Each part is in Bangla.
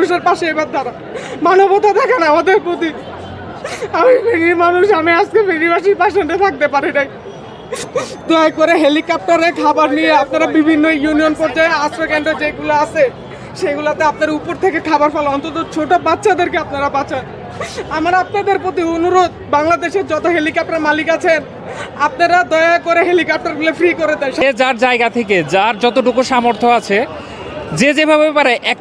মানুষের পাশে এবার দাঁড়া। মানবতা দেখেন আমাদের প্রতি। আমি ফেরির মানুষ, আমি আজকে ফেরিবাসীর পাশে থাকতে পারি নাই। দয়া করে হেলিকপ্টারে খাবার নিয়ে আপনারা বিভিন্ন ইউনিয়ন পর্যায়ে আশ্রয় কেন্দ্র যেগুলো আছে, সেগুলোতে আপনার উপর থেকে খাবার ফেলা, অন্তত ছোট বাচ্চাদেরকে আপনারা বাঁচান। আমার আপনাদের প্রতি অনুরোধ, বাংলাদেশের যত হেলিকপ্টার মালিক আছেন, আপনারা দয়া করে হেলিকপ্টারগুলো ফ্রি করে দেন। যার জায়গা থেকে, যার যতটুকু সামর্থ্য আছে যে যেভাবে পারে এক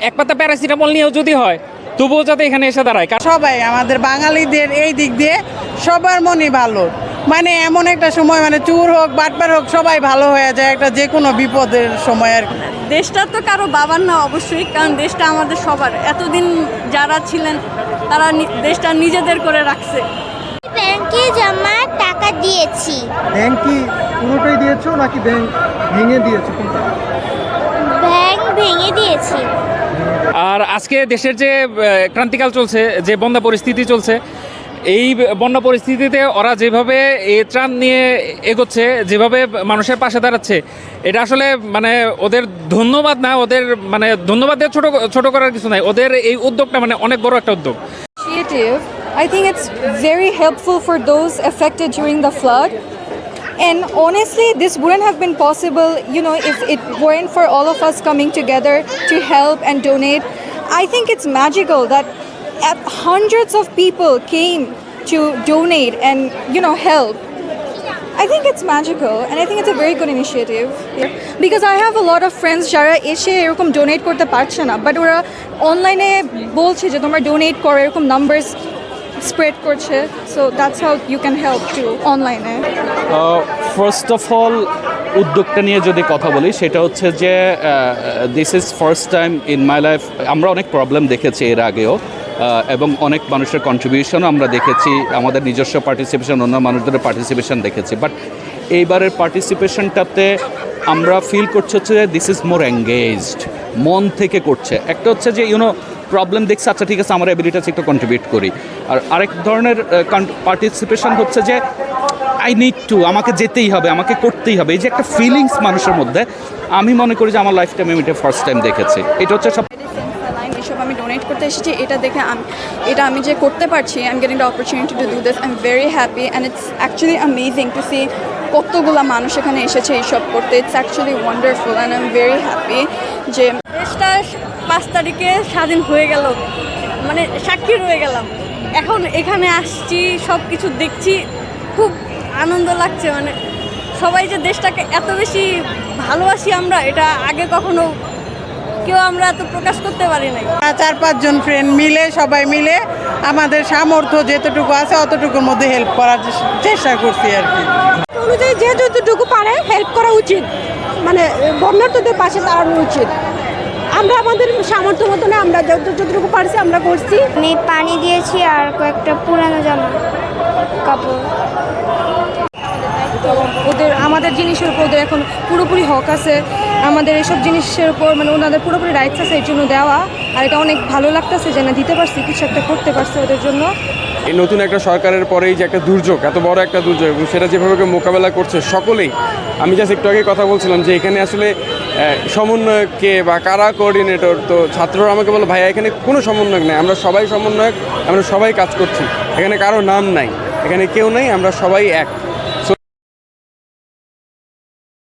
এক পাতা প্যারাসিটামল নিয়েও যদি হয় তবুও যাতে এখানে এসে দাঁড়ায়। কারণ সবাই আমাদের বাঙালিদের এই দিক দিয়ে সবার মনই ভালো। মানে এমন একটা সময় মানে চুর হোক বাটপার হোক সবাই ভালো হয়ে যায় একটা যে কোনো বিপদের সময় আর। দেশটা তো কারও বাবার না অবশ্যই কারণ দেশটা আমাদের সবার। এতদিন যারা ছিলেন তারা নি- দেশটা নিজেদের করে রাখছে। ব্যাংকে জমা টাকা দিয়েছি। ব্যাংক কি পুরোটাই দিয়েছ নাকি ব্যাংক ভেঙে দিয়েছ কোনটা? ভেঙে দিয়েছি আর আজকে দেশের যে ক্রান্তিকাল চলছে যে বন্যা পরিস্থিতি চলছে এই বন্যা পরিস্থিতিতে ওরা যেভাবে এই ত্রাণ নিয়ে এগোচ্ছে যেভাবে মানুষের পাশে দাঁড়াচ্ছে এটা আসলে মানে ওদের ধন্যবাদ না ওদের মানে ধন্যবাদ দিয়ে ছোট ছোট করার কিছু নাই ওদের এই উদ্যোগটা মানে অনেক বড় একটা উদ্যোগ. I think it's very helpful for those affected during the flood. And honestly, this wouldn't have been possible, you know, if it weren't for all of us coming together to help and donate. I think it's magical that uh, hundreds of people came to donate and, you know, help. I think it's magical and I think it's a very good initiative because I have a lot of friends যারা এসে এরকম ডোনেট করতে পারছে না বাট ওরা অনলাইনে বলছে যে তোমরা ডোনেট করো এরকম নাম্বারস স্প্রেড করছে so that's how you can help to অনলাইনে ফার্স্ট অফ অল উদ্যোগটা নিয়ে যদি কথা বলি, সেটা হচ্ছে যে this is first time in my life আমরা অনেক প্রবলেম দেখেছি এর আগেও এবং অনেক মানুষের কন্ট্রিবিউশনও আমরা দেখেছি, আমাদের নিজস্ব পার্টিসিপেশন অন্য মানুষদের পার্টিসিপেশন দেখেছি। বাট এইবারের পার্টিসিপেশনটাতে আমরা ফিল করছি হচ্ছে যে দিস ইজ মোর এঙ্গেজড মন থেকে করছে। একটা হচ্ছে যে ইউনো প্রবলেম দেখছে আচ্ছা ঠিক আছে, আমার অ্যাবিলিটি আছে একটু কন্ট্রিবিউট করি। আর আরেক ধরনের পার্টিসিপেশন হচ্ছে যে আই নিড টু আমাকে যেতেই হবে, আমাকে করতেই হবে। এই যে একটা ফিলিংস মানুষের মধ্যে, আমি মনে করি যে আমার লাইফ টাইমে আমি এটা ফার্স্ট টাইম দেখেছি। এটা হচ্ছে সব এসব আমি ডোনেট করতে এসেছি, এটা দেখে আমি, এটা আমি যে করতে পারছি I am getting the opportunity to do this I am very happy and it's actually amazing to see কতগুলো মানুষ এখানে এসেছে এইসব করতে। It's actually wonderful and I am very happy যে দেশটা পাঁচ তারিখে স্বাধীন হয়ে গেল মানে সাক্ষী রয়ে গেলাম। এখন এখানে আসছি সব কিছু দেখছি খুব আনন্দ লাগছে মানে সবাই যে দেশটাকে এত বেশি ভালোবাসি আমরা এটা আগে কখনো কেউ আমরা এত প্রকাশ করতে পারি নাই। চার পাঁচজন ফ্রেন্ড মিলে সবাই মিলে আমাদের সামর্থ্য যেতটুকু আছে অতটুকুর মধ্যে হেল্প করার চেষ্টা করছি আর কি। অনুযায়ী যে যতটুকু পারে হেল্প করা উচিত। মানে বন্যার্থদের পাশে দাঁড়ানো উচিত। আমরা আমাদের সামর্থ্য মতনে আমরা যত যতটুকু পারছি আমরা করছি। আমি পানি দিয়েছি আর কয়েকটা পুরানো জামা কাপড়। তো ওদের আমাদের জিনিসের উপর ওদের এখন পুরোপুরি হক আছে। আমাদের এসব জিনিসের উপর মানে ওনাদের পুরোপুরি রাইটস আছে এর জন্য দেওয়া। আর এটা অনেক ভালো লাগতেছে যে না দিতে পারছি কিছু একটা করতে পারছে ওদের জন্য। এই নতুন একটা সরকারের পরেই যে একটা দুর্যোগ, এত বড় একটা দুর্যোগ, এবং সেটা যেভাবে মোকাবেলা করছে সকলেই, আমি জাস্ট একটু আগে কথা বলছিলাম যে এখানে আসলে সমন্বয়ক সমন্বয়কে বা কারা কোঅর্ডিনেটর তো ছাত্ররা আমাকে বলো, ভাইয়া, এখানে কোনো সমন্বয়ক নেই, আমরা সবাই সমন্বয়ক, আমরা সবাই কাজ করছি, এখানে কারও নাম নাই, এখানে কেউ নেই, আমরা সবাই এক।